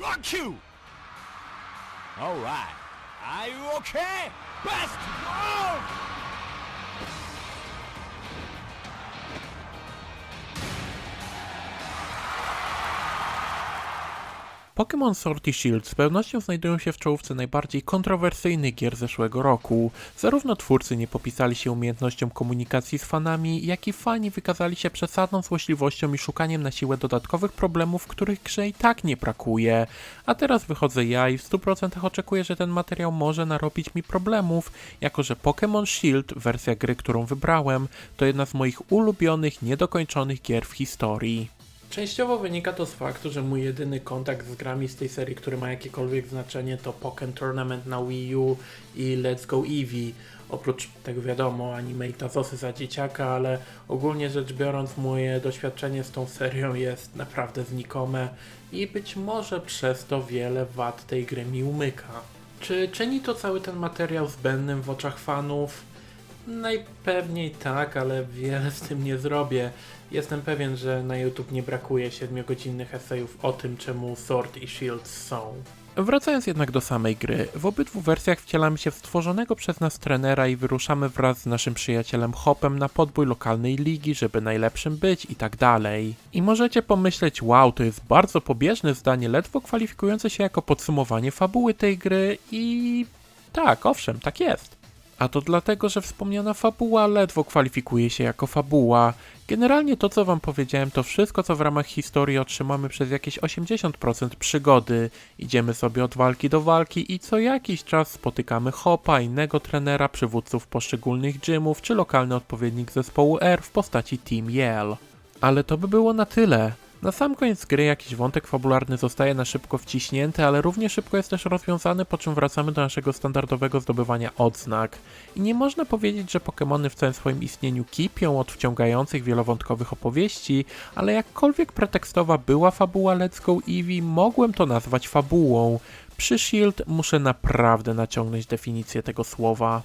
rock you! Alright. Are you okay? Best Pokémon Sword i Shield z pewnością znajdują się w czołówce najbardziej kontrowersyjnych gier zeszłego roku. Zarówno twórcy nie popisali się umiejętnością komunikacji z fanami, jak i fani wykazali się przesadną złośliwością i szukaniem na siłę dodatkowych problemów, których grze i tak nie brakuje. A teraz wychodzę ja i w 100% oczekuję, że ten materiał może narobić mi problemów, jako że Pokémon Shield, wersja gry, którą wybrałem, to jedna z moich ulubionych, niedokończonych gier w historii. Częściowo wynika to z faktu, że mój jedyny kontakt z grami z tej serii, który ma jakiekolwiek znaczenie, to Pokémon Tournament na Wii U i Let's Go Eevee. Oprócz tego wiadomo, anime i tazosy za dzieciaka, ale ogólnie rzecz biorąc, moje doświadczenie z tą serią jest naprawdę znikome i być może przez to wiele wad tej gry mi umyka. Czy czyni to cały ten materiał zbędnym w oczach fanów? Najpewniej tak, ale wiele z tym nie zrobię. Jestem pewien, że na YouTube nie brakuje 7-godzinnych esejów o tym, czemu Sword i Shield są. Wracając jednak do samej gry, w obydwu wersjach wcielamy się w stworzonego przez nas trenera i wyruszamy wraz z naszym przyjacielem Hopem na podbój lokalnej ligi, żeby najlepszym być i tak dalej. I możecie pomyśleć, wow, to jest bardzo pobieżne zdanie, ledwo kwalifikujące się jako podsumowanie fabuły tej gry i... tak, owszem, tak jest. A to dlatego, że wspomniana fabuła ledwo kwalifikuje się jako fabuła. Generalnie to, co wam powiedziałem, to wszystko, co w ramach historii otrzymamy przez jakieś 80% przygody. Idziemy sobie od walki do walki i co jakiś czas spotykamy Hopa, innego trenera, przywódców poszczególnych gymów, czy lokalny odpowiednik zespołu R w postaci Team Yell. Ale to by było na tyle. Na sam koniec gry jakiś wątek fabularny zostaje na szybko wciśnięty, ale równie szybko jest też rozwiązany, po czym wracamy do naszego standardowego zdobywania odznak. I nie można powiedzieć, że Pokémony w całym swoim istnieniu kipią od wciągających wielowątkowych opowieści, ale jakkolwiek pretekstowa była fabuła Let's Go Eevee, mogłem to nazwać fabułą. Przy Shield muszę naprawdę naciągnąć definicję tego słowa.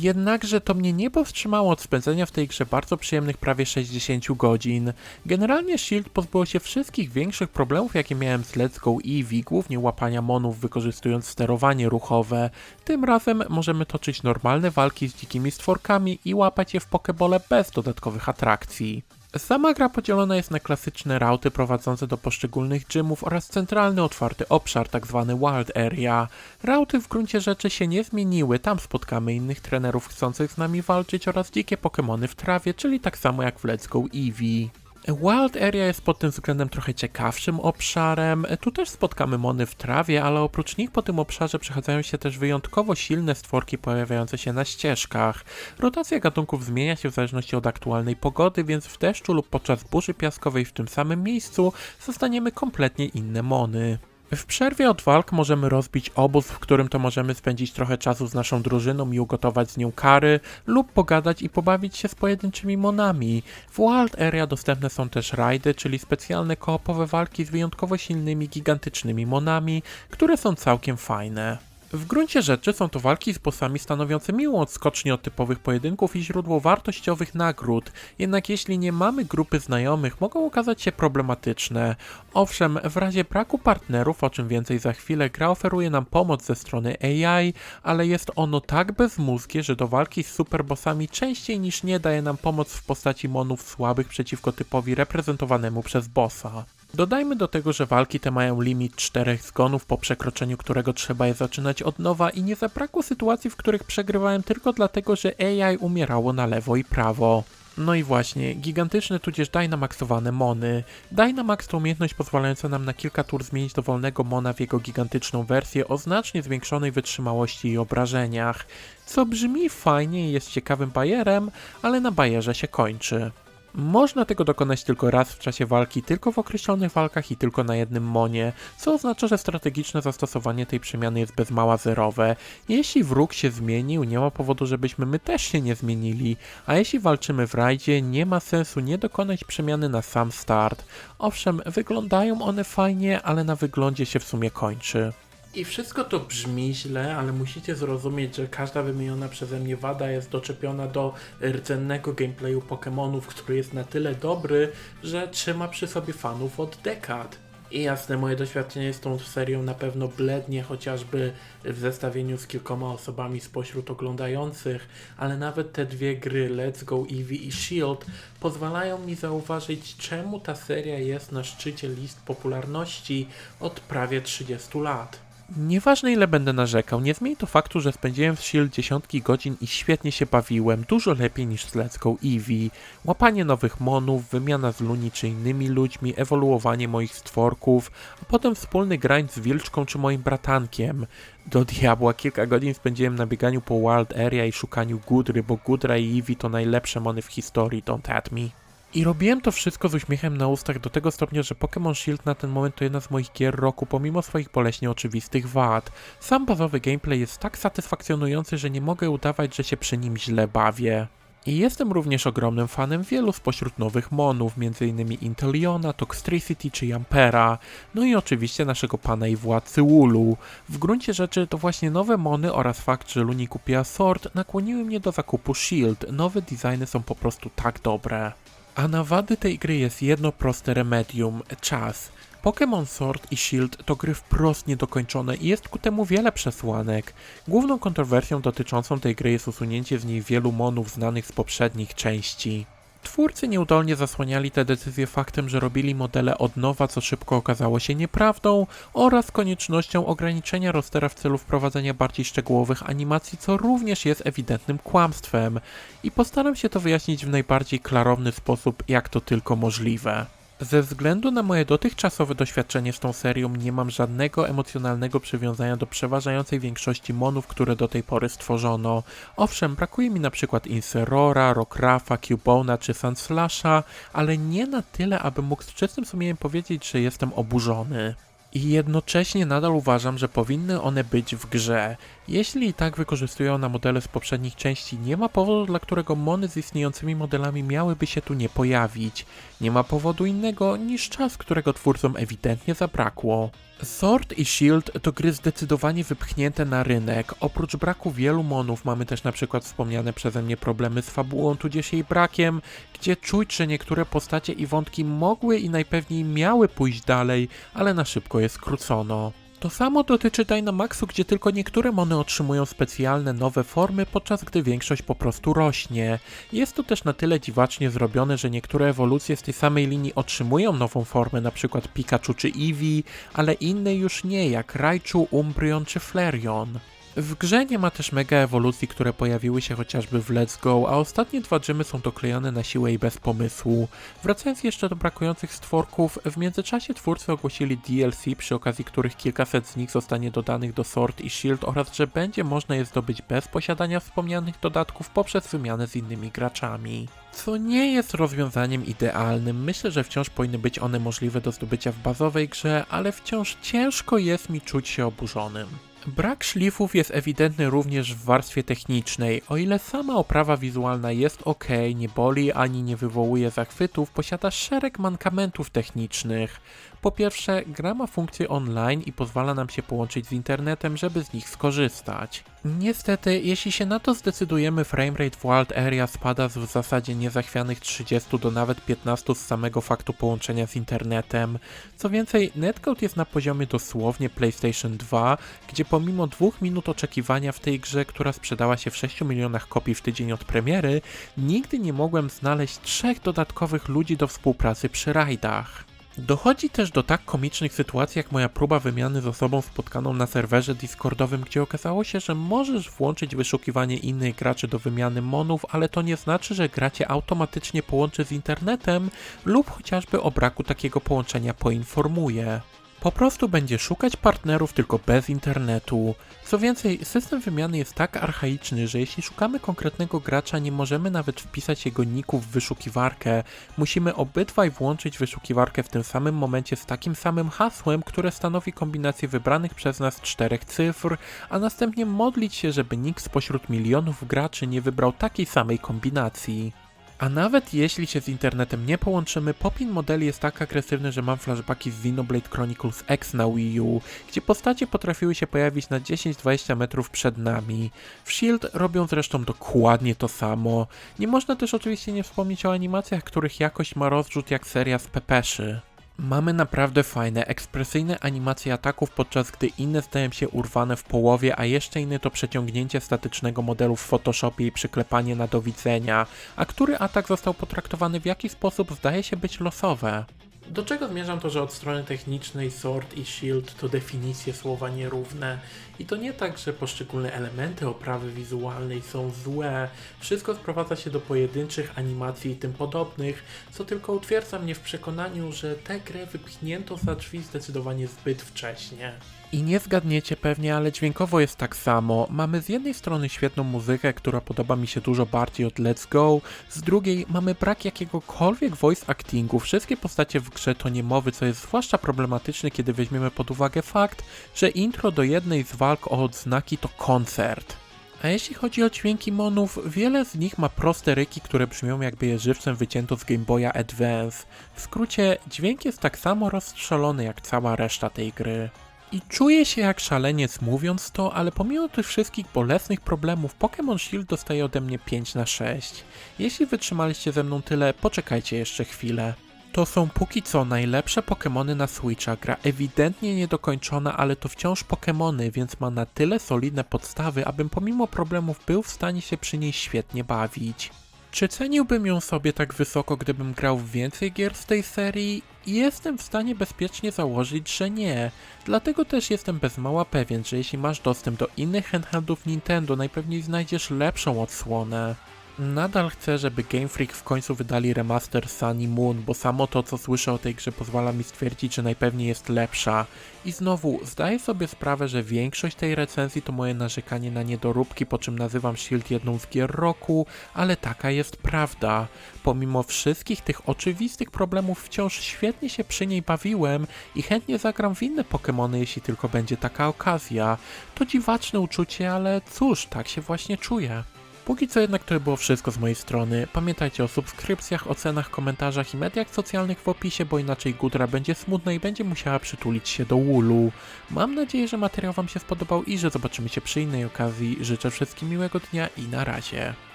Jednakże to mnie nie powstrzymało od spędzenia w tej grze bardzo przyjemnych prawie 60 godzin. Generalnie Shield pozbyło się wszystkich większych problemów, jakie miałem z Let's Go Eevee, głównie łapania monów wykorzystując sterowanie ruchowe. Tym razem możemy toczyć normalne walki z dzikimi stworkami i łapać je w pokebole bez dodatkowych atrakcji. Sama gra podzielona jest na klasyczne rauty prowadzące do poszczególnych gymów oraz centralny otwarty obszar, tzw. Wild Area. Rauty w gruncie rzeczy się nie zmieniły, tam spotkamy innych trenerów chcących z nami walczyć oraz dzikie Pokémony w trawie, czyli tak samo jak w Let's Go Eevee. Wild Area jest pod tym względem trochę ciekawszym obszarem. Tu też spotkamy mony w trawie, ale oprócz nich po tym obszarze przechadzają się też wyjątkowo silne stworki pojawiające się na ścieżkach. Rotacja gatunków zmienia się w zależności od aktualnej pogody, więc w deszczu lub podczas burzy piaskowej w tym samym miejscu zostaniemy kompletnie inne mony. W przerwie od walk możemy rozbić obóz, w którym to możemy spędzić trochę czasu z naszą drużyną i ugotować z nią kary, lub pogadać i pobawić się z pojedynczymi monami. W Wild Area dostępne są też rajdy, czyli specjalne koopowe walki z wyjątkowo silnymi, gigantycznymi monami, które są całkiem fajne. W gruncie rzeczy są to walki z bossami stanowiące miłą odskocznię od typowych pojedynków i źródło wartościowych nagród, jednak jeśli nie mamy grupy znajomych, mogą okazać się problematyczne. Owszem, w razie braku partnerów, o czym więcej za chwilę, gra oferuje nam pomoc ze strony AI, ale jest ono tak bezmózgie, że do walki z superbossami częściej niż nie daje nam pomoc w postaci monów słabych przeciwko typowi reprezentowanemu przez bossa. Dodajmy do tego, że walki te mają limit czterech zgonów, po przekroczeniu którego trzeba je zaczynać od nowa i nie zabrakło sytuacji, w których przegrywałem tylko dlatego, że AI umierało na lewo i prawo. No i właśnie, gigantyczne tudzież Dynamaxowane mony. Dynamax to umiejętność pozwalająca nam na kilka tur zmienić dowolnego mona w jego gigantyczną wersję o znacznie zwiększonej wytrzymałości i obrażeniach. Co brzmi fajnie i jest ciekawym bajerem, ale na bajerze się kończy. Można tego dokonać tylko raz w czasie walki, tylko w określonych walkach i tylko na jednym monie, co oznacza, że strategiczne zastosowanie tej przemiany jest bez mała zerowe. Jeśli wróg się zmienił, nie ma powodu, żebyśmy my też się nie zmienili, a jeśli walczymy w rajdzie, nie ma sensu nie dokonać przemiany na sam start. Owszem, wyglądają one fajnie, ale na wyglądzie się w sumie kończy. I wszystko to brzmi źle, ale musicie zrozumieć, że każda wymieniona przeze mnie wada jest doczepiona do rdzennego gameplayu Pokémonów, który jest na tyle dobry, że trzyma przy sobie fanów od dekad. I jasne, moje doświadczenie z tą serią na pewno blednie, chociażby w zestawieniu z kilkoma osobami spośród oglądających, ale nawet te dwie gry, Let's Go Eevee i Shield, pozwalają mi zauważyć, czemu ta seria jest na szczycie list popularności od prawie 30 lat. Nieważne ile będę narzekał, nie zmieni to faktu, że spędziłem w Shield dziesiątki godzin i świetnie się bawiłem, dużo lepiej niż z Let's Go Eevee. Łapanie nowych monów, wymiana z Luni czy innymi ludźmi, ewoluowanie moich stworków, a potem wspólny grind z Wilczką czy moim bratankiem. Do diabła, kilka godzin spędziłem na bieganiu po Wild Area i szukaniu Gudry, bo Gudra i Eevee to najlepsze mony w historii, don't at me. I robiłem to wszystko z uśmiechem na ustach do tego stopnia, że Pokémon Shield na ten moment to jedna z moich gier roku, pomimo swoich boleśnie oczywistych wad. Sam bazowy gameplay jest tak satysfakcjonujący, że nie mogę udawać, że się przy nim źle bawię. I jestem również ogromnym fanem wielu spośród nowych monów, m.in. Inteliona, Toxtricity czy Jampera, no i oczywiście naszego pana i władcy Ulu. W gruncie rzeczy to właśnie nowe mony oraz fakt, że Luni kupiła Sword nakłoniły mnie do zakupu Shield. Nowe designy są po prostu tak dobre. A na wady tej gry jest jedno proste remedium czas. Pokémon Sword i Shield to gry wprost niedokończone i jest ku temu wiele przesłanek. Główną kontrowersją dotyczącą tej gry jest usunięcie z niej wielu monów znanych z poprzednich części. Twórcy nieudolnie zasłaniali te decyzje faktem, że robili modele od nowa, co szybko okazało się nieprawdą, oraz koniecznością ograniczenia rostera w celu wprowadzenia bardziej szczegółowych animacji, co również jest ewidentnym kłamstwem. I postaram się to wyjaśnić w najbardziej klarowny sposób, jak to tylko możliwe. Ze względu na moje dotychczasowe doświadczenie z tą serią nie mam żadnego emocjonalnego przywiązania do przeważającej większości monów, które do tej pory stworzono. Owszem, brakuje mi przykład Inserora, Rockrafa, Cubona czy Sunslasha, ale nie na tyle, abym mógł z czystym sumieniem powiedzieć, że jestem oburzony. I jednocześnie nadal uważam, że powinny one być w grze. Jeśli i tak wykorzystują na modele z poprzednich części, nie ma powodu, dla którego mony z istniejącymi modelami miałyby się tu nie pojawić. Nie ma powodu innego niż czas, którego twórcom ewidentnie zabrakło. Sword i Shield to gry zdecydowanie wypchnięte na rynek. Oprócz braku wielu monów mamy też na przykład wspomniane przeze mnie problemy z fabułą tudzież jej brakiem, gdzie czuć, że niektóre postacie i wątki mogły i najpewniej miały pójść dalej, ale na szybko je skrócono. To samo dotyczy Dynamaxu, gdzie tylko niektóre mony otrzymują specjalne nowe formy, podczas gdy większość po prostu rośnie. Jest to też na tyle dziwacznie zrobione, że niektóre ewolucje z tej samej linii otrzymują nową formę, np. Pikachu czy Eevee, ale inne już nie, jak Raichu, Umbreon czy Flareon. W grze nie ma też mega ewolucji, które pojawiły się chociażby w Let's Go, a ostatnie dwa dżymy są doklejone na siłę i bez pomysłu. Wracając jeszcze do brakujących stworków, w międzyczasie twórcy ogłosili DLC, przy okazji których kilkaset z nich zostanie dodanych do Sword i Shield oraz że będzie można je zdobyć bez posiadania wspomnianych dodatków poprzez wymianę z innymi graczami. Co nie jest rozwiązaniem idealnym, myślę, że wciąż powinny być one możliwe do zdobycia w bazowej grze, ale wciąż ciężko jest mi czuć się oburzonym. Brak szlifów jest ewidentny również w warstwie technicznej. O ile sama oprawa wizualna jest ok, nie boli ani nie wywołuje zachwytów, posiada szereg mankamentów technicznych. Po pierwsze, gra ma funkcję online i pozwala nam się połączyć z internetem, żeby z nich skorzystać. Niestety, jeśli się na to zdecydujemy, framerate w Wild Area spada z w zasadzie niezachwianych 30 do nawet 15 z samego faktu połączenia z internetem. Co więcej, netcode jest na poziomie dosłownie PlayStation 2, gdzie pomimo dwóch minut oczekiwania w tej grze, która sprzedała się w 6 milionach kopii w tydzień od premiery, nigdy nie mogłem znaleźć trzech dodatkowych ludzi do współpracy przy rajdach. Dochodzi też do tak komicznych sytuacji, jak moja próba wymiany z osobą spotkaną na serwerze Discordowym, gdzie okazało się, że możesz włączyć wyszukiwanie innych graczy do wymiany monów, ale to nie znaczy, że gra cię automatycznie połączy z internetem lub chociażby o braku takiego połączenia poinformuje. Po prostu będzie szukać partnerów tylko bez internetu. Co więcej, system wymiany jest tak archaiczny, że jeśli szukamy konkretnego gracza, nie możemy nawet wpisać jego niku w wyszukiwarkę. Musimy obydwaj włączyć wyszukiwarkę w tym samym momencie z takim samym hasłem, które stanowi kombinację wybranych przez nas czterech cyfr, a następnie modlić się, żeby nikt spośród milionów graczy nie wybrał takiej samej kombinacji. A nawet jeśli się z internetem nie połączymy, popin modeli jest tak agresywny, że mam flashbacki z Xenoblade Chronicles X na Wii U, gdzie postacie potrafiły się pojawić na 10-20 metrów przed nami. W Shield robią zresztą dokładnie to samo. Nie można też oczywiście nie wspomnieć o animacjach, których jakość ma rozrzut jak seria z Pepeszy. Mamy naprawdę fajne, ekspresyjne animacje ataków, podczas gdy inne zdają się urwane w połowie, a jeszcze inny to przeciągnięcie statycznego modelu w Photoshopie i przyklepanie na do widzenia, a który atak został potraktowany w jaki sposób zdaje się być losowe. Do czego zmierzam to, że od strony technicznej Sword i Shield to definicje słowa nierówne i to nie tak, że poszczególne elementy oprawy wizualnej są złe, wszystko sprowadza się do pojedynczych animacji i tym podobnych, co tylko utwierdza mnie w przekonaniu, że tę grę wypchnięto za drzwi zdecydowanie zbyt wcześnie. I nie zgadniecie pewnie, ale dźwiękowo jest tak samo. Mamy z jednej strony świetną muzykę, która podoba mi się dużo bardziej od Let's Go, z drugiej mamy brak jakiegokolwiek voice actingu. Wszystkie postacie w grze to niemowy, co jest zwłaszcza problematyczne, kiedy weźmiemy pod uwagę fakt, że intro do jednej z walk o odznaki to koncert. A jeśli chodzi o dźwięki monów, wiele z nich ma proste ryki, które brzmią jakby je żywcem wycięto z Game Boya Advance. W skrócie, dźwięk jest tak samo rozstrzelony jak cała reszta tej gry. I czuję się jak szaleniec mówiąc to, ale pomimo tych wszystkich bolesnych problemów, Pokémon Shield dostaje ode mnie 5 na 6. Jeśli wytrzymaliście ze mną tyle, poczekajcie jeszcze chwilę. To są póki co najlepsze Pokémony na Switcha. Gra ewidentnie niedokończona, ale to wciąż Pokémony, więc ma na tyle solidne podstawy, abym pomimo problemów był w stanie się przy niej świetnie bawić. Czy ceniłbym ją sobie tak wysoko, gdybym grał w więcej gier z tej serii? Jestem w stanie bezpiecznie założyć, że nie. Dlatego też jestem bez mała pewien, że jeśli masz dostęp do innych handheldów Nintendo, najpewniej znajdziesz lepszą odsłonę. Nadal chcę, żeby Game Freak w końcu wydali remaster Sun i Moon, bo samo to, co słyszę o tej grze pozwala mi stwierdzić, że najpewniej jest lepsza. I znowu, zdaję sobie sprawę, że większość tej recenzji to moje narzekanie na niedoróbki, po czym nazywam Shield jedną z gier roku, ale taka jest prawda. Pomimo wszystkich tych oczywistych problemów wciąż świetnie się przy niej bawiłem i chętnie zagram w inne Pokémony, jeśli tylko będzie taka okazja. To dziwaczne uczucie, ale cóż, tak się właśnie czuję. Póki co jednak to było wszystko z mojej strony. Pamiętajcie o subskrypcjach, ocenach, komentarzach i mediach socjalnych w opisie, bo inaczej Gudra będzie smutna i będzie musiała przytulić się do Woolu. Mam nadzieję, że materiał Wam się spodobał i że zobaczymy się przy innej okazji. Życzę wszystkim miłego dnia i na razie.